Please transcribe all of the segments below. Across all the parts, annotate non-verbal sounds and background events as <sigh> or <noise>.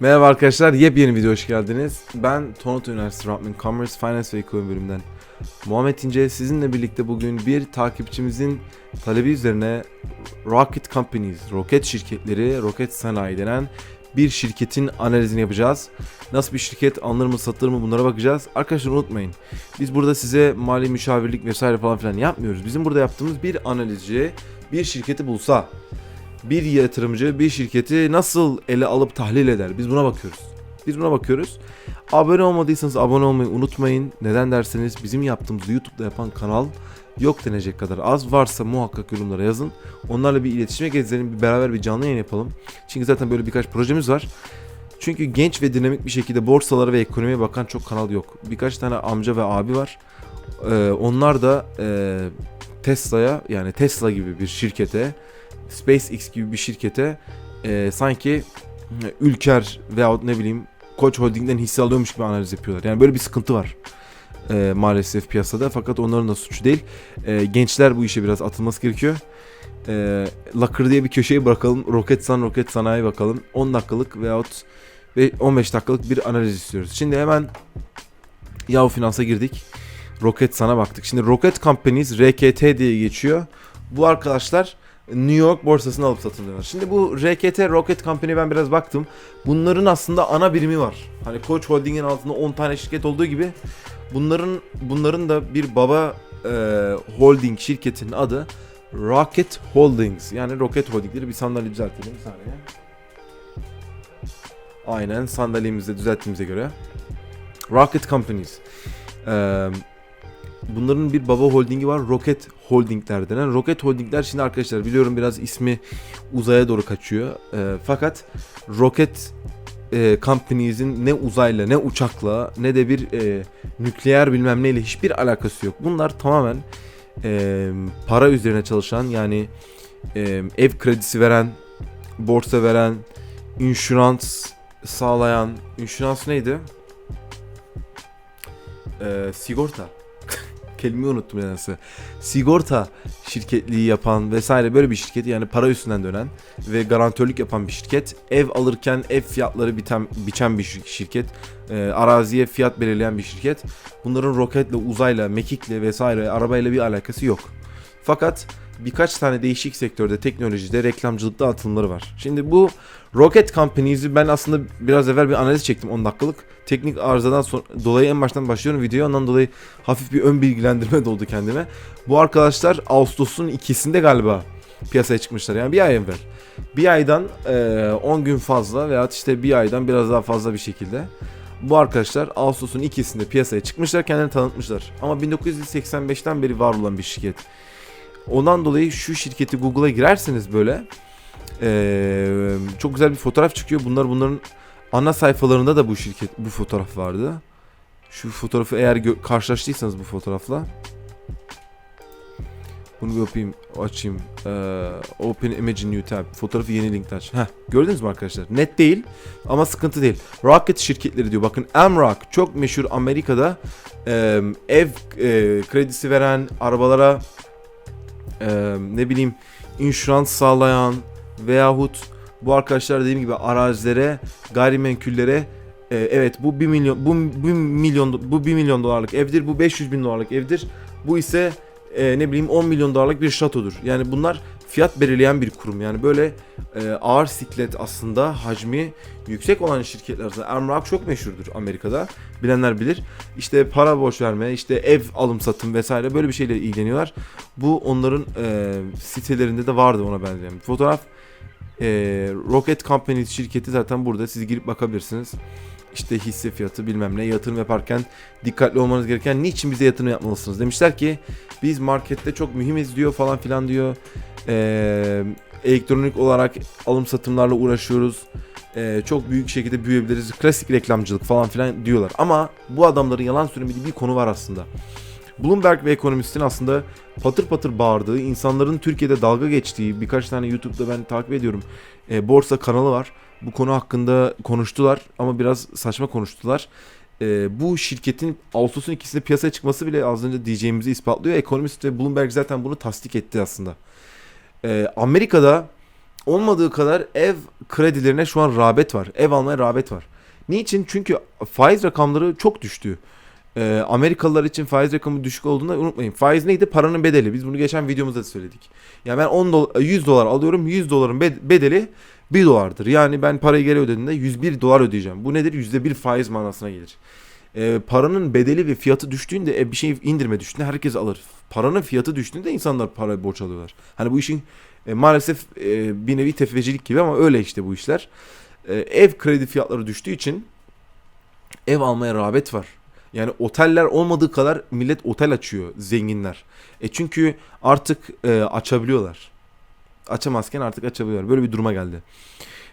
Merhaba arkadaşlar, yepyeni video hoş geldiniz. Ben Toronto Üniversitesi Rutman Commerce Finance ve Ekonomi bölümünden Muhammed İnce. Sizinle birlikte bugün bir takipçimizin talebi üzerine Rocket Companies, roket şirketleri, roket sanayi denen bir şirketin analizini yapacağız. Nasıl bir şirket, alınır mı, satılır mı bunlara bakacağız. Arkadaşlar unutmayın, biz burada size mali müşavirlik vesaire falan filan yapmıyoruz. Bizim burada yaptığımız bir analizci bir şirketi bulsa, bir yatırımcı bir şirketi nasıl ele alıp tahlil eder? Biz buna bakıyoruz. Biz buna bakıyoruz. Abone olmadıysanız abone olmayı unutmayın. Neden derseniz bizim yaptığımızı YouTube'da yapan kanal yok denecek kadar az. Varsa muhakkak yorumlara yazın. Onlarla bir iletişime geçelim. Bir beraber bir canlı yayın yapalım. Çünkü zaten böyle birkaç projemiz var. Çünkü genç ve dinamik bir şekilde borsalara ve ekonomiye bakan çok kanal yok. Birkaç tane amca ve abi var. Ee, onlar da e, Tesla'ya yani Tesla gibi bir şirkete SpaceX gibi bir şirkete e, sanki e, Ülker veyahut ne bileyim Koç Holding'den hisse alıyormuş gibi analiz yapıyorlar. Yani böyle bir sıkıntı var e, maalesef piyasada. Fakat onların da suçu değil. E, gençler bu işe biraz atılması gerekiyor. E, Lakır diye bir köşeyi bırakalım. Roket San Roket Sanayi bakalım. 10 dakikalık veyahut ve 15 dakikalık bir analiz istiyoruz. Şimdi hemen Yahoo Finans'a girdik. Roket San'a baktık. Şimdi Rocket Companies RKT diye geçiyor. Bu arkadaşlar New York borsasına alıp satılıyorlar. Şimdi bu RKT Rocket Company ben biraz baktım. Bunların aslında ana birimi var. Hani Koç Holding'in altında 10 tane şirket olduğu gibi bunların bunların da bir baba e, holding şirketinin adı Rocket Holdings. Yani Rocket Holding'leri bir sandalye düzeltelim bir saniye. Aynen sandalyemizi de düzelttiğimize göre. Rocket Companies. Eee bunların bir baba holdingi var. Rocket Holdingler denen. Rocket Holdingler şimdi arkadaşlar biliyorum biraz ismi uzaya doğru kaçıyor. E, fakat Rocket e, Companies'in ne uzayla ne uçakla ne de bir e, nükleer bilmem neyle hiçbir alakası yok. Bunlar tamamen e, para üzerine çalışan yani e, ev kredisi veren, borsa veren, inşurans sağlayan, inşurans neydi? E, sigorta kelimeyi unuttum nedense. Sigorta şirketliği yapan vesaire böyle bir şirket yani para üstünden dönen ve garantörlük yapan bir şirket. Ev alırken ev fiyatları biten, biçen bir şirket. E, araziye fiyat belirleyen bir şirket. Bunların roketle, uzayla, mekikle vesaire arabayla bir alakası yok. Fakat birkaç tane değişik sektörde, teknolojide, reklamcılıkta atılımları var. Şimdi bu Rocket Companies'i ben aslında biraz evvel bir analiz çektim 10 dakikalık. Teknik arızadan sonra, dolayı en baştan başlıyorum videoya. Ondan dolayı hafif bir ön bilgilendirme de oldu kendime. Bu arkadaşlar Ağustos'un ikisinde galiba piyasaya çıkmışlar. Yani bir ay evvel. Bir aydan e, 10 gün fazla veya işte bir aydan biraz daha fazla bir şekilde bu arkadaşlar Ağustos'un ikisinde piyasaya çıkmışlar, kendilerini tanıtmışlar. Ama 1985'ten beri var olan bir şirket. Ondan dolayı şu şirketi Google'a girerseniz böyle ee, çok güzel bir fotoğraf çıkıyor. Bunlar bunların ana sayfalarında da bu şirket bu fotoğraf vardı. Şu fotoğrafı eğer karşılaştıysanız bu fotoğrafla bunu yapayım, açayım. Ee, open image new tab. Fotoğrafı yeni linkten aç. Heh, gördünüz mü arkadaşlar? Net değil ama sıkıntı değil. Rocket şirketleri diyor. Bakın Amrock çok meşhur Amerika'da e, ev e, kredisi veren arabalara e, ne bileyim inşurans sağlayan veyahut bu arkadaşlar dediğim gibi arazilere, gayrimenkullere e, evet bu 1 milyon bu 1 milyon bu 1 milyon dolarlık evdir, bu 500 bin dolarlık evdir. Bu ise e, ne bileyim 10 milyon dolarlık bir şatodur. Yani bunlar fiyat belirleyen bir kurum. Yani böyle e, ağır siklet aslında hacmi yüksek olan şirketler arasında. Amrock çok meşhurdur Amerika'da. Bilenler bilir. İşte para borç verme, işte ev alım satım vesaire böyle bir şeyle ilgileniyorlar. Bu onların e, sitelerinde de vardı ona benzeyen bir fotoğraf. E, Rocket Company şirketi zaten burada. Siz girip bakabilirsiniz. İşte hisse fiyatı bilmem ne yatırım yaparken dikkatli olmanız gereken niçin bize yatırım yapmalısınız demişler ki biz markette çok mühimiz diyor falan filan diyor. Ee, elektronik olarak alım satımlarla uğraşıyoruz. Ee, çok büyük şekilde büyüyebiliriz. Klasik reklamcılık falan filan diyorlar. Ama bu adamların yalan söylemediği bir konu var aslında. Bloomberg ve ekonomistin aslında patır patır bağırdığı, insanların Türkiye'de dalga geçtiği birkaç tane YouTube'da ben takip ediyorum. E, borsa kanalı var. Bu konu hakkında konuştular ama biraz saçma konuştular. E, bu şirketin Ağustos'un ikisinde piyasaya çıkması bile az önce diyeceğimizi ispatlıyor. Ekonomist ve Bloomberg zaten bunu tasdik etti aslında. E, Amerika'da olmadığı kadar ev kredilerine şu an rağbet var. Ev almaya rağbet var. Niçin? Çünkü faiz rakamları çok düştü. Ee, Amerikalılar için faiz rakamı düşük olduğunu unutmayın. Faiz neydi? Paranın bedeli. Biz bunu geçen videomuzda da söyledik. Yani ben 10 dolar, 100 dolar alıyorum. 100 doların bed- bedeli 1 dolardır. Yani ben parayı geri ödediğimde 101 dolar ödeyeceğim. Bu nedir? %1 faiz manasına gelir. Ee, paranın bedeli ve fiyatı düştüğünde e, bir şey indirme düştüğünde herkes alır. Paranın fiyatı düştüğünde insanlar para borç alıyorlar. Hani bu işin e, maalesef e, bir nevi tefecilik gibi ama öyle işte bu işler. E, ev kredi fiyatları düştüğü için ev almaya rağbet var. Yani oteller olmadığı kadar millet otel açıyor zenginler. E çünkü artık e, açabiliyorlar. Açamazken artık açabiliyorlar. Böyle bir duruma geldi.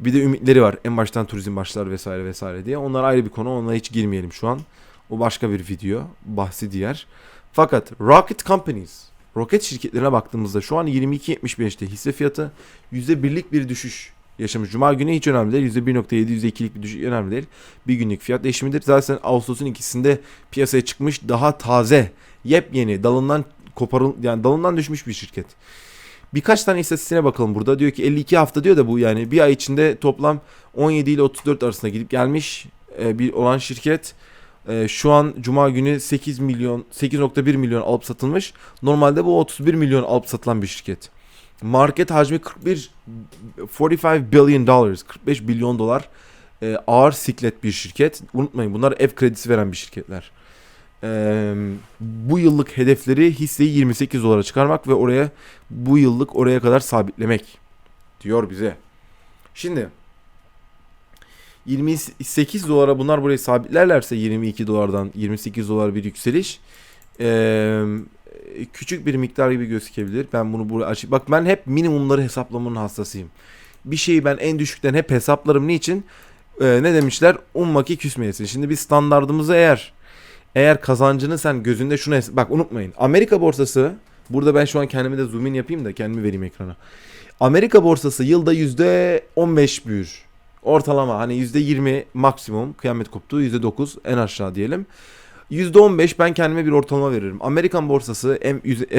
Bir de ümitleri var. En baştan turizm başlar vesaire vesaire diye. Onlar ayrı bir konu. Onlara hiç girmeyelim şu an. O başka bir video. Bahsi diğer. Fakat Rocket Companies, roket şirketlerine baktığımızda şu an 22.75'te hisse fiyatı %1'lik bir düşüş yaşamış. Cuma günü hiç önemli değil. %1.7, %2'lik bir düşüş önemli değil. Bir günlük fiyat değişimidir. Zaten Ağustos'un ikisinde piyasaya çıkmış daha taze, yepyeni, dalından koparıl yani dalından düşmüş bir şirket. Birkaç tane istatistiğine bakalım burada. Diyor ki 52 hafta diyor da bu yani bir ay içinde toplam 17 ile 34 arasında gidip gelmiş e, bir olan şirket. E, şu an cuma günü 8 milyon 8.1 milyon alıp satılmış. Normalde bu 31 milyon alıp satılan bir şirket. Market hacmi 41 45 billion dollars 45 milyon dolar e, ağır siklet bir şirket. Unutmayın bunlar ev kredisi veren bir şirketler. E, bu yıllık hedefleri hisseyi 28 dolara çıkarmak ve oraya bu yıllık oraya kadar sabitlemek diyor bize. Şimdi 28 dolara bunlar burayı sabitlerlerse 22 dolardan 28 dolar bir yükseliş eee, küçük bir miktar gibi gözükebilir. Ben bunu buraya açıp bak ben hep minimumları hesaplamanın hastasıyım. Bir şeyi ben en düşükten hep hesaplarım. Niçin? Ee, ne demişler? Umma ki küsmeyesin. Şimdi biz standardımızı eğer eğer kazancını sen gözünde hes- bak unutmayın. Amerika borsası burada ben şu an kendime de zoom in yapayım da kendimi vereyim ekrana. Amerika borsası yılda %15 büyür. Ortalama hani %20 maksimum kıyamet koptu %9 en aşağı diyelim. %15 ben kendime bir ortalama veririm. Amerikan borsası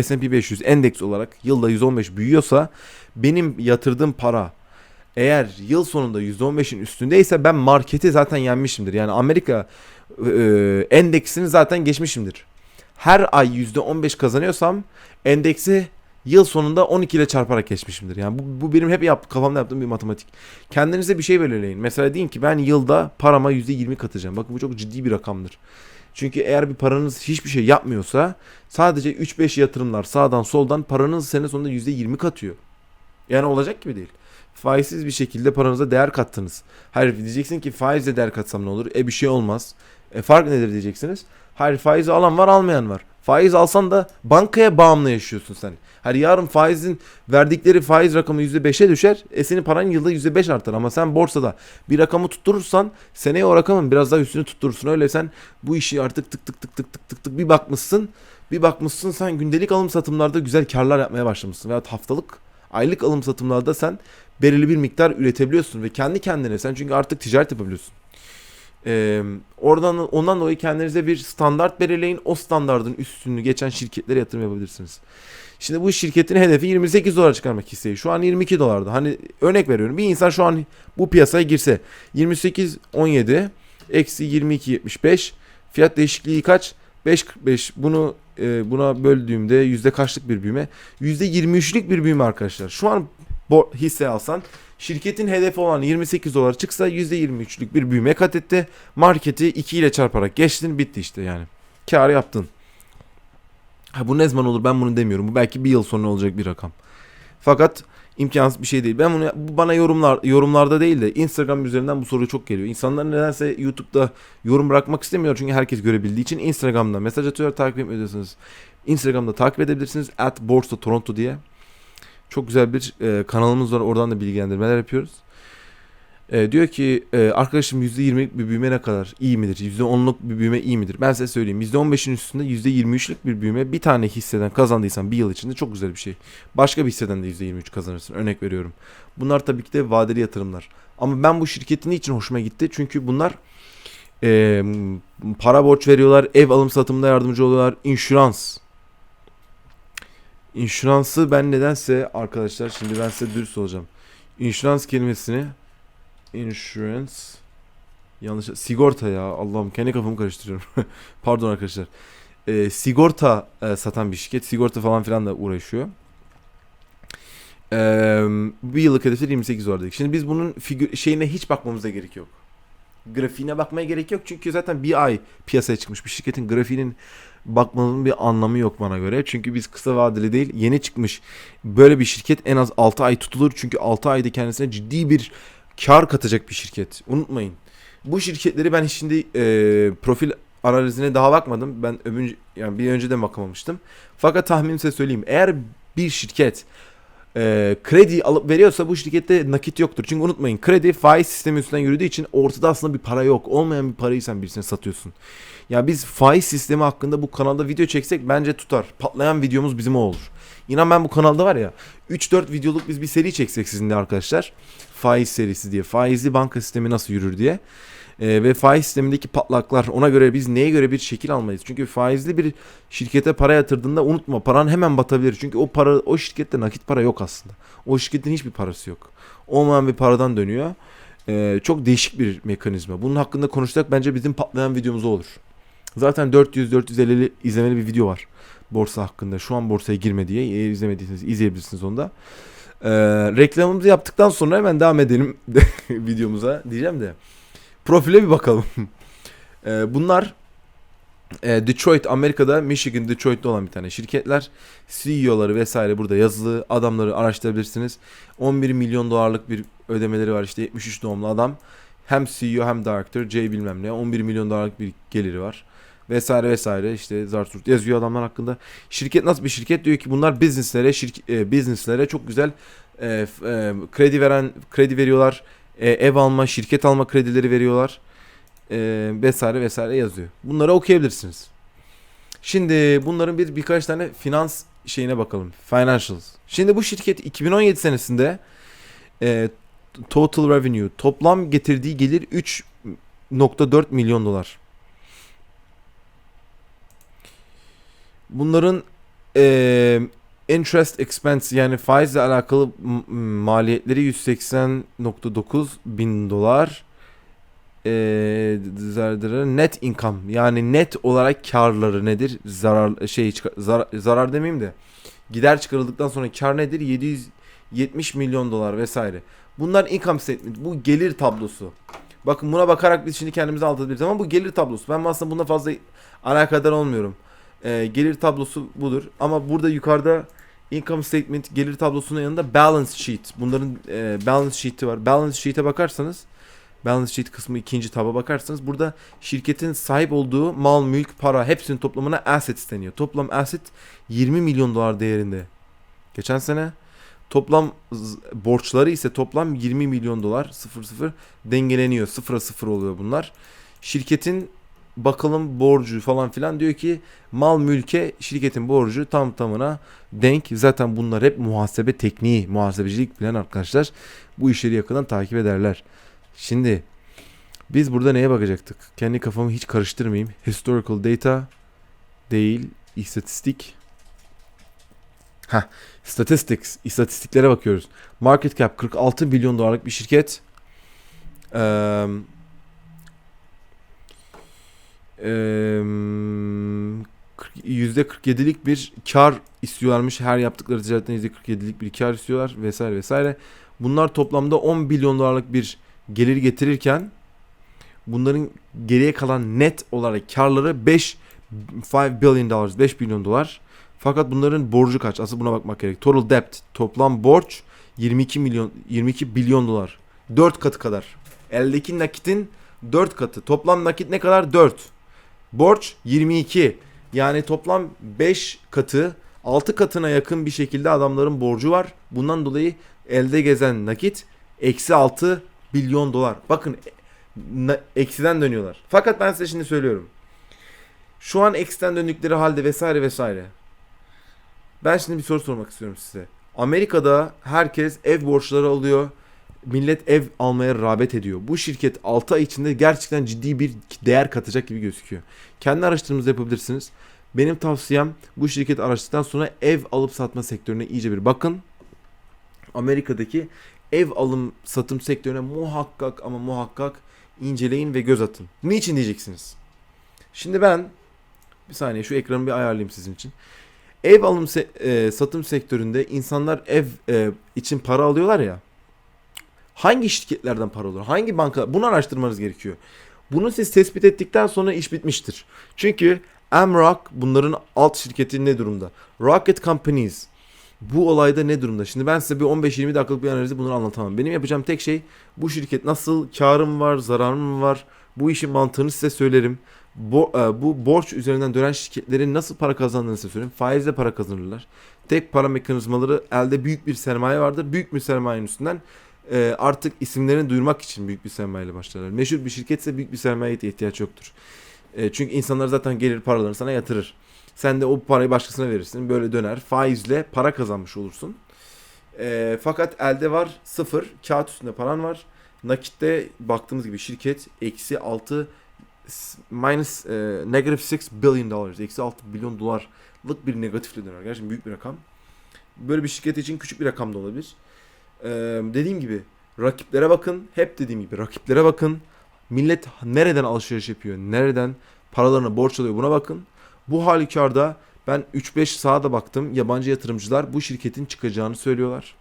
S&P 500 endeks olarak yılda 115 büyüyorsa benim yatırdığım para eğer yıl sonunda %15'in üstündeyse ben marketi zaten yenmişimdir. Yani Amerika e, endeksini zaten geçmişimdir. Her ay %15 kazanıyorsam endeksi yıl sonunda 12 ile çarparak geçmişimdir. Yani bu, bu benim hep yap, kafamda yaptığım bir matematik. Kendinize bir şey belirleyin. Mesela deyin ki ben yılda parama %20 katacağım. Bakın bu çok ciddi bir rakamdır. Çünkü eğer bir paranız hiçbir şey yapmıyorsa sadece 3-5 yatırımlar sağdan soldan paranız sene sonunda %20 katıyor. Yani olacak gibi değil. Faizsiz bir şekilde paranıza değer kattınız. Hayır diyeceksin ki faizle değer katsam ne olur? E bir şey olmaz. E fark nedir diyeceksiniz. Hayır faizi alan var almayan var. Faiz alsan da bankaya bağımlı yaşıyorsun sen. Hani yarın faizin verdikleri faiz rakamı %5'e düşer. E senin paran yılda %5 artar ama sen borsada bir rakamı tutturursan seneye o rakamın biraz daha üstünü tutturursun. Öyle sen bu işi artık tık tık tık tık tık tık tık bir bakmışsın. Bir bakmışsın sen gündelik alım satımlarda güzel karlar yapmaya başlamışsın. Veya haftalık aylık alım satımlarda sen belirli bir miktar üretebiliyorsun ve kendi kendine sen çünkü artık ticaret yapabiliyorsun. Ee, oradan ondan dolayı kendinize bir standart belirleyin. O standardın üstünü geçen şirketlere yatırım yapabilirsiniz. Şimdi bu şirketin hedefi 28 dolar çıkarmak hisseyi. Şu an 22 dolarda. Hani örnek veriyorum. Bir insan şu an bu piyasaya girse 28 17 eksi 22 75 fiyat değişikliği kaç? 5.45 bunu e, buna böldüğümde yüzde kaçlık bir büyüme? Yüzde 23'lük bir büyüme arkadaşlar. Şu an hisse alsan şirketin hedefi olan 28 dolar çıksa yüzde 23'lük bir büyüme kat etti. Marketi 2 ile çarparak geçtin bitti işte yani. Kar yaptın. Ha, bu ne zaman olur ben bunu demiyorum. Bu belki bir yıl sonra olacak bir rakam. Fakat imkansız bir şey değil. Ben bunu bu bana yorumlar yorumlarda değil de Instagram üzerinden bu soru çok geliyor. İnsanlar nedense YouTube'da yorum bırakmak istemiyor çünkü herkes görebildiği için Instagram'da mesaj atıyor takip etmiyorsanız Instagram'da takip edebilirsiniz at Borsa Toronto diye. Çok güzel bir e, kanalımız var. Oradan da bilgilendirmeler yapıyoruz. E, diyor ki e, arkadaşım %20'lik bir büyüme ne kadar iyi midir? %10'luk bir büyüme iyi midir? Ben size söyleyeyim. %15'in üstünde %23'lük bir büyüme bir tane hisseden kazandıysan bir yıl içinde çok güzel bir şey. Başka bir hisseden de %23 kazanırsın. Örnek veriyorum. Bunlar tabii ki de vadeli yatırımlar. Ama ben bu şirketin için hoşuma gitti? Çünkü bunlar e, para borç veriyorlar. Ev alım satımında yardımcı oluyorlar. inşurans. İnşuransı ben nedense arkadaşlar şimdi ben size dürüst olacağım. insurance kelimesini insurance yanlış sigorta ya Allah'ım kendi kafamı karıştırıyorum. <laughs> Pardon arkadaşlar. Ee, sigorta e, satan bir şirket. Sigorta falan filan da uğraşıyor. Ee, bir yıllık hedefleri 28 var dedik. Şimdi biz bunun figür şeyine hiç bakmamıza gerek yok. Grafiğine bakmaya gerek yok çünkü zaten bir ay piyasaya çıkmış bir şirketin grafiğinin bakmanın bir anlamı yok bana göre. Çünkü biz kısa vadeli değil yeni çıkmış böyle bir şirket en az 6 ay tutulur. Çünkü 6 ayda kendisine ciddi bir kar katacak bir şirket. Unutmayın. Bu şirketleri ben şimdi e, profil analizine daha bakmadım. Ben öbür, yani bir önce de bakamamıştım. Fakat tahminim size söyleyeyim. Eğer bir şirket e, kredi alıp veriyorsa bu şirkette nakit yoktur. Çünkü unutmayın kredi faiz sistemi üstünden yürüdüğü için ortada aslında bir para yok. Olmayan bir parayı sen birisine satıyorsun. Ya biz faiz sistemi hakkında bu kanalda video çeksek bence tutar. Patlayan videomuz bizim o olur. İnan ben bu kanalda var ya 3-4 videoluk biz bir seri çeksek sizinle arkadaşlar. Faiz serisi diye. Faizli banka sistemi nasıl yürür diye. Ee, ve faiz sistemindeki patlaklar ona göre biz neye göre bir şekil almalıyız? Çünkü faizli bir şirkete para yatırdığında unutma paran hemen batabilir. Çünkü o para o şirkette nakit para yok aslında. O şirketin hiçbir parası yok. Olmayan bir paradan dönüyor. Ee, çok değişik bir mekanizma. Bunun hakkında konuşacak bence bizim patlayan videomuz olur. Zaten 400-450 izlemeli bir video var borsa hakkında. Şu an borsaya girme diye. Eğer izlemediyseniz izleyebilirsiniz onu da. Ee, reklamımızı yaptıktan sonra hemen devam edelim <laughs> videomuza diyeceğim de. Profile bir bakalım. <laughs> Ee, bunlar e, Detroit, Amerika'da Michigan, Detroit'te olan bir tane şirketler. CEO'ları vesaire burada yazılı adamları araştırabilirsiniz. 11 milyon dolarlık bir ödemeleri var işte 73 doğumlu adam. Hem CEO hem director J bilmem ne 11 milyon dolarlık bir geliri var. Vesaire vesaire işte Zarturt yazıyor adamlar hakkında. Şirket nasıl bir şirket diyor ki bunlar businesslere şirk, e, businesslere çok güzel e, e, kredi veren kredi veriyorlar. E, ev alma, şirket alma kredileri veriyorlar. E, vesaire vesaire yazıyor. Bunları okuyabilirsiniz. Şimdi bunların bir birkaç tane finans şeyine bakalım. Financials. Şimdi bu şirket 2017 senesinde e, total revenue toplam getirdiği gelir 3.4 milyon dolar. Bunların e, interest expense yani faizle alakalı maliyetleri 180.9 bin dolar. E, zar- net income yani net olarak karları nedir? Zarar şey zarar, zarar demeyeyim de gider çıkarıldıktan sonra kar nedir? 770 milyon dolar vesaire. Bunlar income statement. Bu gelir tablosu. Bakın buna bakarak biz şimdi kendimizi aldatabiliriz ama bu gelir tablosu. Ben aslında bunda fazla alakadar olmuyorum. Ee, gelir tablosu budur. Ama burada yukarıda income statement gelir tablosunun yanında balance sheet. Bunların e, balance sheet'i var. Balance sheet'e bakarsanız balance sheet kısmı ikinci taba bakarsanız burada şirketin sahip olduğu mal, mülk, para hepsinin toplamına assets deniyor. Toplam asset 20 milyon dolar değerinde. Geçen sene toplam borçları ise toplam 20 milyon dolar 00 dengeleniyor. Sıfıra sıfır oluyor bunlar. Şirketin bakalım borcu falan filan diyor ki mal mülke şirketin borcu tam tamına denk. Zaten bunlar hep muhasebe tekniği, muhasebecilik bilen arkadaşlar bu işleri yakından takip ederler. Şimdi biz burada neye bakacaktık? Kendi kafamı hiç karıştırmayayım. Historical data değil, istatistik. Ha, statistics, istatistiklere bakıyoruz. Market cap 46 milyon dolarlık bir şirket. Eee, %47'lik bir kar istiyorlarmış. Her yaptıkları ticaretten %47'lik bir kar istiyorlar vesaire vesaire. Bunlar toplamda 10 milyon dolarlık bir gelir getirirken bunların geriye kalan net olarak karları 5 5 billion dollars 5 milyon dolar. Fakat bunların borcu kaç? Asıl buna bakmak gerek. Total debt, toplam borç 22 milyon 22 milyon dolar. 4 katı kadar. Eldeki nakitin 4 katı. Toplam nakit ne kadar? 4. Borç 22. Yani toplam 5 katı 6 katına yakın bir şekilde adamların borcu var. Bundan dolayı elde gezen nakit eksi 6 milyon dolar. Bakın eksiden dönüyorlar. Fakat ben size şimdi söylüyorum. Şu an eksiden döndükleri halde vesaire vesaire. Ben şimdi bir soru sormak istiyorum size. Amerika'da herkes ev borçları alıyor. Millet ev almaya rağbet ediyor. Bu şirket 6 ay içinde gerçekten ciddi bir değer katacak gibi gözüküyor. Kendi araştırmanızı yapabilirsiniz. Benim tavsiyem bu şirketi araştırdıktan sonra ev alıp satma sektörüne iyice bir bakın. Amerika'daki ev alım satım sektörüne muhakkak ama muhakkak inceleyin ve göz atın. Niçin diyeceksiniz? Şimdi ben bir saniye şu ekranı bir ayarlayayım sizin için. Ev alım se- e, satım sektöründe insanlar ev e, için para alıyorlar ya. Hangi şirketlerden para alıyor? Hangi banka? Bunu araştırmanız gerekiyor. Bunu siz tespit ettikten sonra iş bitmiştir. Çünkü Amrock bunların alt şirketi ne durumda? Rocket Companies bu olayda ne durumda? Şimdi ben size bir 15-20 dakikalık bir analizi bunu anlatamam. Benim yapacağım tek şey bu şirket nasıl karım var, zararım var? Bu işin mantığını size söylerim. Bu, e, bu borç üzerinden dönen şirketlerin nasıl para kazandığını size söyleyeyim. Faizle para kazanırlar. Tek para mekanizmaları elde büyük bir sermaye vardır. Büyük bir sermayenin üstünden e, artık isimlerini duyurmak için büyük bir sermayeyle başlarlar. Meşhur bir şirketse büyük bir sermayeye ihtiyaç yoktur. E, çünkü insanlar zaten gelir paralarını sana yatırır. Sen de o parayı başkasına verirsin. Böyle döner. Faizle para kazanmış olursun. E, fakat elde var sıfır. Kağıt üstünde paran var. Nakitte baktığımız gibi şirket eksi 6 minus e, negative 6 billion dollars. Eksi 6 milyon dolarlık bir negatifle döner. Gerçekten büyük bir rakam. Böyle bir şirket için küçük bir rakam da olabilir. Ee, dediğim gibi rakiplere bakın. Hep dediğim gibi rakiplere bakın. Millet nereden alışveriş yapıyor? Nereden paralarını borç alıyor? Buna bakın. Bu halükarda ben 3-5 sağa da baktım. Yabancı yatırımcılar bu şirketin çıkacağını söylüyorlar.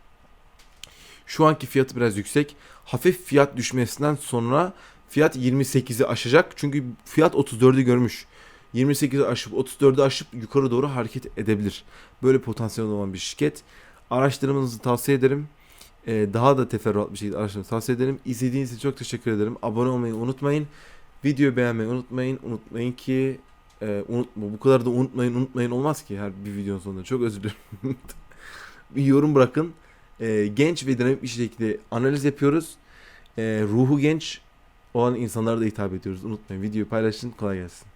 Şu anki fiyatı biraz yüksek. Hafif fiyat düşmesinden sonra fiyat 28'i aşacak. Çünkü fiyat 34'ü görmüş. 28'i aşıp 34'ü aşıp yukarı doğru hareket edebilir. Böyle potansiyel olan bir şirket. Araştırmanızı tavsiye ederim. Ee, daha da teferruat bir şekilde araştırmanızı tavsiye ederim. İzlediğiniz için çok teşekkür ederim. Abone olmayı unutmayın. Videoyu beğenmeyi unutmayın. Unutmayın ki e, unutma. Bu kadar da unutmayın unutmayın olmaz ki her bir videonun sonunda. Çok özür dilerim. <laughs> bir yorum bırakın. Ee, genç ve dinamik bir şekilde analiz yapıyoruz. Ee, ruhu genç olan insanlara da hitap ediyoruz. Unutmayın. Videoyu paylaşın. Kolay gelsin.